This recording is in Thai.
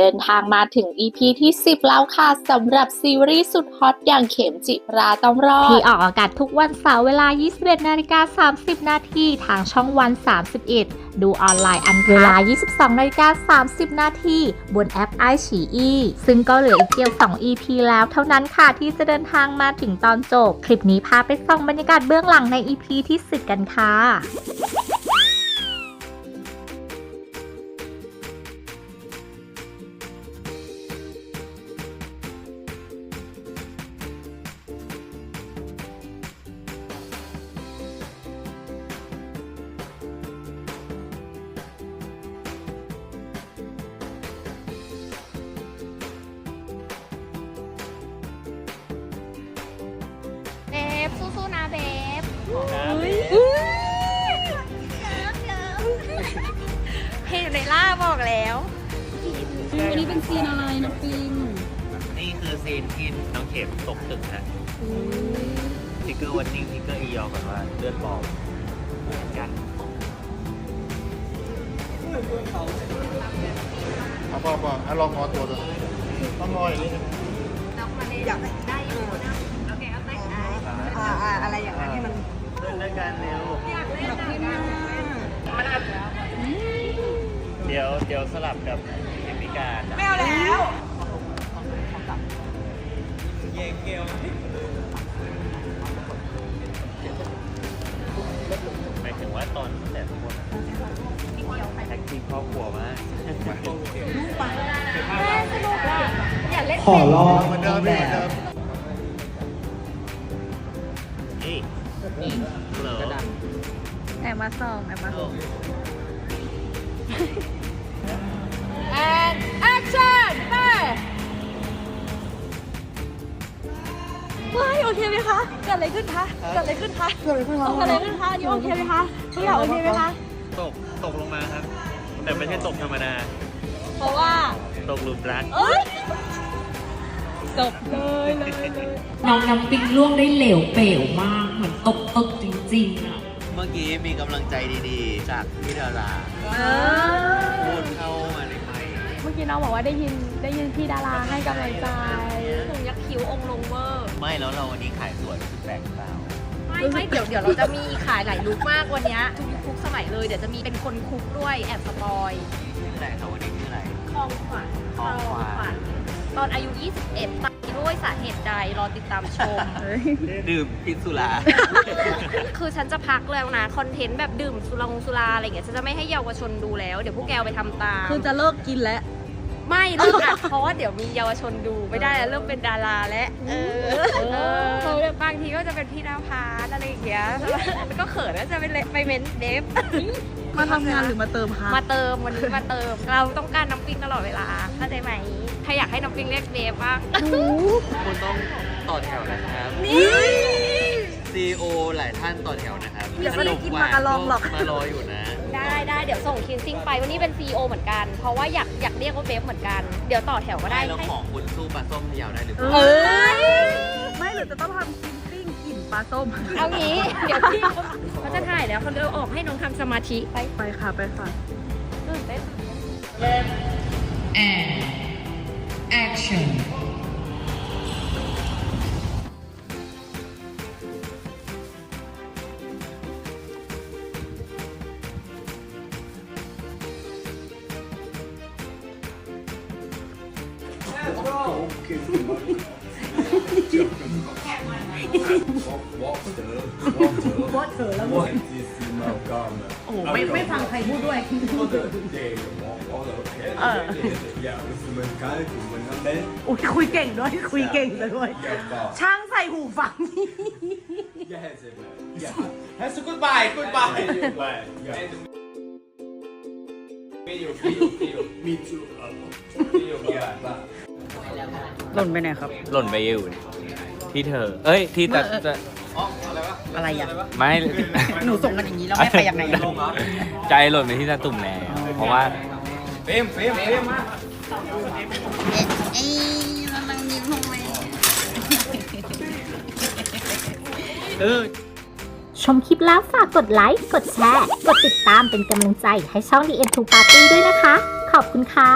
เดินทางมาถึง EP ที่ 10 แล้วค่ะสำหรับซีรีส์สุดฮอตอย่างเข็มจิราต้องรอด ที่ออกอากาศทุกวันเสาร์เวลา 21นาฬิกา30 นาทีทางช่องวัน 31 ดูออนไลน์อันเวลา 22นาฬิกา30 นาทีบนแอป i อ e อีซึ่งก็เหลืออีกเพียง2 EP แล้วเท่านั้นค่ะที่จะเดินทางมาถึงตอนจบ คลิปนี้พาไปส่องบรรยากาศเบื้องหลังใน EP ที่10กันค่ะ อกแล้ววันนี้เป็นซีนอะไรนะปิงนี่คือซีนที่น้องเข็มตกตึกฮะทิกเกอร์วันนิ่งทิกเกอร์อียอก่อนว่าเลือดปลอมกันเอาพอพอเอาลองงอตัวดูต้องงออย่างนี้นะอ่าอ่าอะไรอย่างนั้นที่มันเล่นด้วยกันเร็ว แบบขึ้นมา เดี๋ยวเดี๋ยวสลับกับเอมิการไม่เอาแล้วเย่เกลหมายถึงว่าตอนแต่ทุกคนแท็กทีมครอบครัวมากขอลองเหมือนเดิมเหมือนเดิมเฮ้ยเหรอแอบมาส่องแอบมาส่อง อเคไหมคะ เกิดอะไรขึ้นคะ เกิดอะไรขึ้นคะ เกิดอะไรขึ้นคะเกิดอะไรขึ้นคะอันนี่โอเคไหมคะทุกอย่างโอเคไหมคะ ตก ตกลงมาครับ แต่ไม่ใช่ตกธรรมดา เพราะว่า ตกหลุมรักเอ้ยจบเลยเลยเลยน้องน้ำปิงล่วงได้เหลวเป๋วมาก เหมือนตกตึกจริงๆอะ เมื่อกี้มีกำลังใจดีๆ จากพี่ดาราเออพูดเข้ามาในไมค์เมื่อกี้น้องบอกว่าได้ยินได้ยินพี่ดาราให้กำลังใจ คงยักษ์คิ้วองค์ลงเวอร์ไม่แล้วเราวันนี้ขายสวยแปลกเปล่าไม่ไม่เดี๋ยวเดี๋ยวเราจะมีขายหลายลุคมากวันเนี้ยทุกยุคทุกสมัยเลยเดี๋ยวจะมีเป็นคนคุกด้วยแอบสปอยชื่ออะไรครับวันนี้ชื่ออะไร คลองขวัญคลองขวัญ ตอนอายุ 21ตายด้วยสาเหตุใดรอติดตามชม ดื่มพิษสุรา คือฉันจะพักแล้วนะคอนเทนต์แบบดื่มสุรางสุราอะไรอย่างเงี้ยฉันจะไม่ให้เยาวชนดูแล้ว เดี๋ยวพวกแกเอาไปทำตาม คือจะเลิกกินแล้ว ไม่เลิกอัดเพราะว่าเดี๋ยวมีเยาวชนดูไม่ได้แล้วเริ่มเป็นดาราแล้วเออเออบางทีก็จะเป็นพี่ดาวพาร์ทอะไรอย่างเงี้ยแล้วก็เขินแล้วจะเป็นไปเมนเดฟมาทำงานหรือมาเติมคะมาเติมวันนี้มาเติม เราต้องการน้ำปิงตลอดเวลาเข้าใจไหมใครอยากให้น้ำปิงเรียกเดฟบ้างคุณต้องต่อแถวนะครับนี่ CEO หลายท่านต่อแถวนะครับยังไม่ได้กินมากะลองหรอก มารออยู่นะ ได้ได้เดี๋ยวส่งคินซิ่งไปวันนี้เป็น CEO เหมือนกัน เพราะว่าอยากอยากเรียกว่าเบฟเหมือนกัน เดี๋ยวต่อแถวก็ได้ไม่แล้วให้ของคุณสู้ปลาส้มพะเยาวได้หรือเปล่า เออไม่หรือจะต้องทำกินปิ้งกลิ่นปลาส้ม เอางี้ เดี๋ยวพี่เขาจะถ่ายแล้วเขาจะออกให้น้องทำสมาธิไปไปค่ะไปค่ะ ตื่นเต้น and action โอ้ไม่ไม่ฟังใครพูดด้วยเอออุ้ยคุยเก่งด้วย คุยเก่งด้วย ช่างใส่หูฟัง That's a goodbye goodbye Me too หล่นไปไหนครับ หล่นไปอยู่ที่เธอ เอ้ย ที่จะจะอะไรอะ ไม่ หนูส่งกันอย่างนี้แล้วแม่ไปยังไงอะใจหล่นไปที่ตาตุ่มแล้ว เพราะว่า เอ้ยแล้วนางยิ้มทำไมเออชมคลิปแล้วฝากกดไลค์ กดแชร์ กดติดตามเป็นกำลังใจให้ช่อง The End to Party ด้วยนะคะ ขอบคุณค่ะ